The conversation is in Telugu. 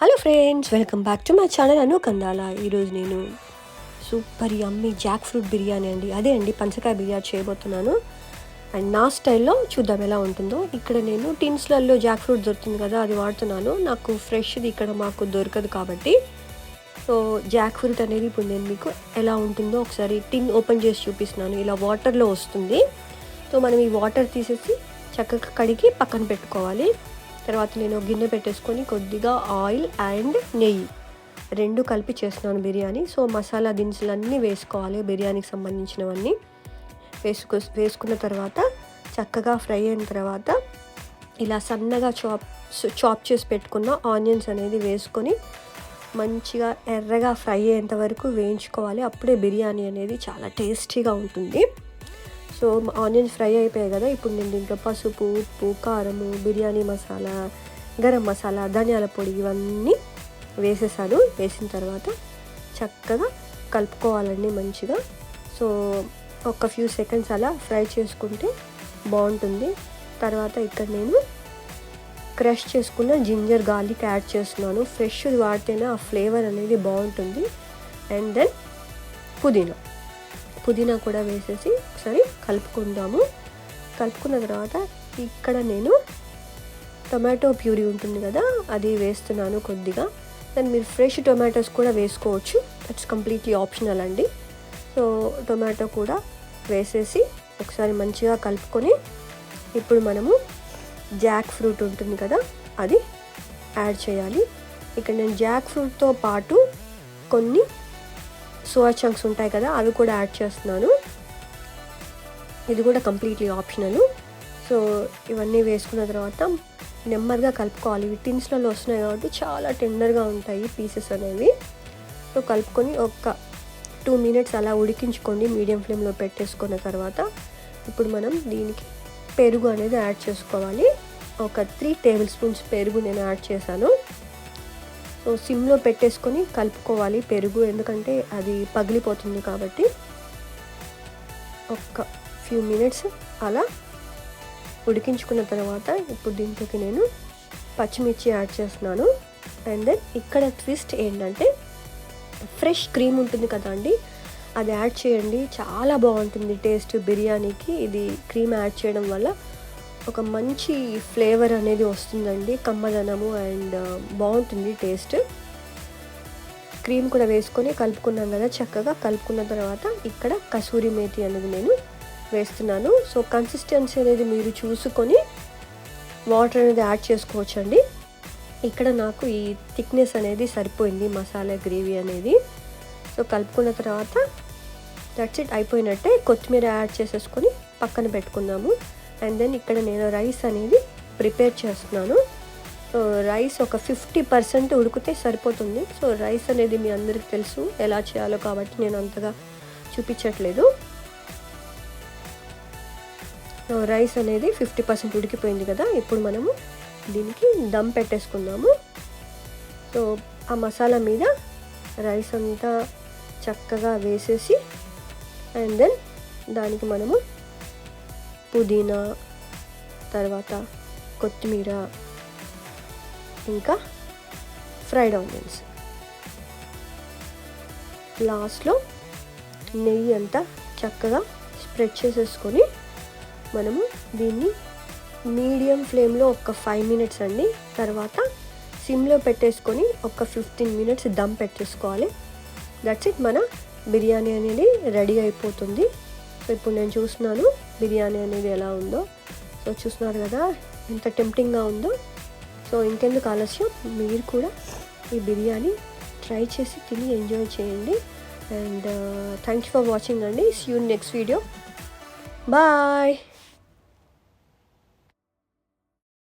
Hello friends welcome back to my channel Anu Kandala ఈరోజు నేను సూపర్ అమ్మి జాక్ ఫ్రూట్ బిర్యానీ అండి. అదే అండి పంచకాయ బిర్యానీ చేయబోతున్నాను. అండ్ నా స్టైల్లో చూద్దాం ఎలా ఉంటుందో. ఇక్కడ నేను టిన్స్లలో జాక్ ఫ్రూట్ దొరుకుతుంది కదా అది వాడుతున్నాను. నాకు ఫ్రెష్ది ఇక్కడ మాకు దొరకదు కాబట్టి. సో జాక్ ఫ్రూట్ అనేది ఇప్పుడు నేను మీకు ఎలా ఉంటుందో ఒకసారి టిన్ ఓపెన్ చేసి చూపిస్తున్నాను. ఇలా వాటర్లో వస్తుంది. సో మనం ఈ వాటర్ తీసేసి చక్కగా కడిగి పక్కన పెట్టుకోవాలి. తర్వాత నేను గిన్నె పెట్టేసుకొని కొద్దిగా ఆయిల్ అండ్ నెయ్యి రెండు కలిపి చేస్తున్నాను బిర్యానీ. సో మసాలా దినుసులు అన్నీ వేసుకోవాలి బిర్యానీకి సంబంధించినవన్నీ. వేసుకో వేసుకున్న తర్వాత చక్కగా ఫ్రై అయిన తర్వాత ఇలా సన్నగా చాప్ చాప్ చేసి పెట్టుకున్న ఆనియన్స్ అనేది వేసుకొని మంచిగా ఎర్రగా ఫ్రై అయ్యేంత వరకు వేయించుకోవాలి. అప్పుడే బిర్యానీ అనేది చాలా టేస్టీగా ఉంటుంది. సో ఆనియన్స్ ఫ్రై అయిపోయాయి కదా ఇప్పుడు నేను దీంట్లో పసుపు ఉప్పు కారము బిర్యానీ మసాలా గరం మసాలా ధనియాల పొడి ఇవన్నీ వేసేసాను. వేసిన తర్వాత చక్కగా కలుపుకోవాలండి మంచిగా. సో ఒక ఫ్యూ సెకండ్స్ అలా ఫ్రై చేసుకుంటే బాగుంటుంది. తర్వాత ఇక్కడ నేను క్రష్ చేసుకున్న జింజర్ గార్లిక్ యాడ్ చేస్తున్నాను. ఫ్రెష్ వాడితేనే ఆ ఫ్లేవర్ అనేది బాగుంటుంది. అండ్ దెన్ పుదీనా. పుదీనా కూడా వేసేసి ఒకసారి కలుపుకుందాము. కలుపుకున్న తర్వాత ఇక్కడ నేను టొమాటో ప్యూరీ ఉంటుంది కదా అది వేస్తున్నాను కొద్దిగా. దాన్ని మీరు ఫ్రెష్ టొమాటోస్ కూడా వేసుకోవచ్చు. దట్స్ కంప్లీట్లీ ఆప్షనల్ అండి. సో టొమాటో కూడా వేసేసి ఒకసారి మంచిగా కలుపుకొని ఇప్పుడు మనము జాక్ ఫ్రూట్ ఉంటుంది కదా అది యాడ్ చేయాలి. ఇక్కడ నేను జాక్ ఫ్రూట్తో పాటు కొన్ని సోయా చంక్స్ ఉంటాయి కదా అవి కూడా యాడ్ చేస్తున్నాను. ఇది కూడా కంప్లీట్లీ ఆప్షనల్. సో ఇవన్నీ వేసుకున్న తర్వాత నెమ్మదిగా కలుపుకోవాలి. ఇవి టిన్స్లలో వస్తున్నాయి కాబట్టి చాలా టెండర్గా ఉంటాయి పీసెస్ అనేవి. సో కలుపుకొని ఒక టూ మినిట్స్ అలా ఉడికించుకోండి మీడియం ఫ్లేమ్లో పెట్టేసుకున్న తర్వాత. ఇప్పుడు మనం దీనికి పెరుగు అనేది యాడ్ చేసుకోవాలి. ఒక త్రీ టేబుల్ స్పూన్స్ పెరుగు నేను యాడ్ చేశాను. సిమ్లో పెట్టేసుకొని కలుపుకోవాలి పెరుగు ఎందుకంటే అది పగిలిపోతుంది కాబట్టి. ఒక ఫ్యూ మినిట్స్ అలా ఉడికించుకున్న తర్వాత ఇప్పుడు దీంట్లోకి నేను పచ్చిమిర్చి యాడ్ చేస్తున్నాను. అండ్ దెన్ ఇక్కడ ట్విస్ట్ ఏంటంటే ఫ్రెష్ క్రీమ్ ఉంటుంది కదా అండి అది యాడ్ చేయండి. చాలా బాగుంటుంది టేస్ట్ బిర్యానీకి. ఇది క్రీమ్ యాడ్ చేయడం వల్ల ఒక మంచి ఫ్లేవర్ అనేది వస్తుందండి. కమ్మదనము అండ్ బాగుంటుంది టేస్ట్. క్రీమ్ కూడా వేసుకొని కలుపుకున్నాం కదా చక్కగా. కలుపుకున్న తర్వాత ఇక్కడ కసూరి మేతి అనేది నేను వేస్తున్నాను. సో కన్సిస్టెన్సీ అనేది మీరు చూసుకొని వాటర్ అనేది యాడ్ చేసుకోవచ్చండి. ఇక్కడ నాకు ఈ థిక్నెస్ అనేది సరిపోయింది మసాలా గ్రేవీ అనేది. సో కలుపుకున్న తర్వాత దట్స్ ఇట్ అయిపోయినట్టే కొత్తిమీర యాడ్ చేసేసుకొని పక్కన పెట్టుకుందాము. అండ్ దెన్ ఇక్కడ నేను రైస్ అనేది ప్రిపేర్ చేస్తున్నాను. సో రైస్ ఒక ఫిఫ్టీ పర్సెంట్ ఉడికితే సరిపోతుంది. సో రైస్ అనేది మీ అందరికి తెలుసు ఎలా చేయాలో కాబట్టి నేను అంతగా చూపించట్లేదు. రైస్ అనేది ఫిఫ్టీ పర్సెంట్ ఉడికిపోయింది కదా ఇప్పుడు మనము దీనికి దమ్ పెట్టేసుకుందాము. సో ఆ మసాలా మీద రైస్ అంతా చక్కగా వేసేసి అండ్ దెన్ దానికి మనము పుదీనా తర్వాత కొత్తిమీర ఇంకా ఫ్రైడ్ ఆనియన్స్. లాస్ట్లో నెయ్యి అంతా చక్కగా స్ప్రెడ్ చేసేసుకొని మనము దీన్ని మీడియం ఫ్లేమ్లో ఒక ఫైవ్ మినిట్స్ అండి తర్వాత సిమ్లో పెట్టేసుకొని ఒక ఫిఫ్టీన్ మినిట్స్ దమ్ పెట్టేసుకోవాలి. దట్స్ ఇట్ మన బిర్యానీ అనేది రెడీ అయిపోతుంది. ఇప్పుడు నేను చూస్తున్నాను బిర్యానీ అనేది ఎలా ఉందో. సో చూస్తున్నారు కదా ఎంత టెంప్టింగ్గా ఉందో. సో ఇంకెందుకు ఆలస్యం మీరు కూడా ఈ బిర్యానీ ట్రై చేసి తిని ఎంజాయ్ చేయండి. And thank you for watching అండి. See you next video bye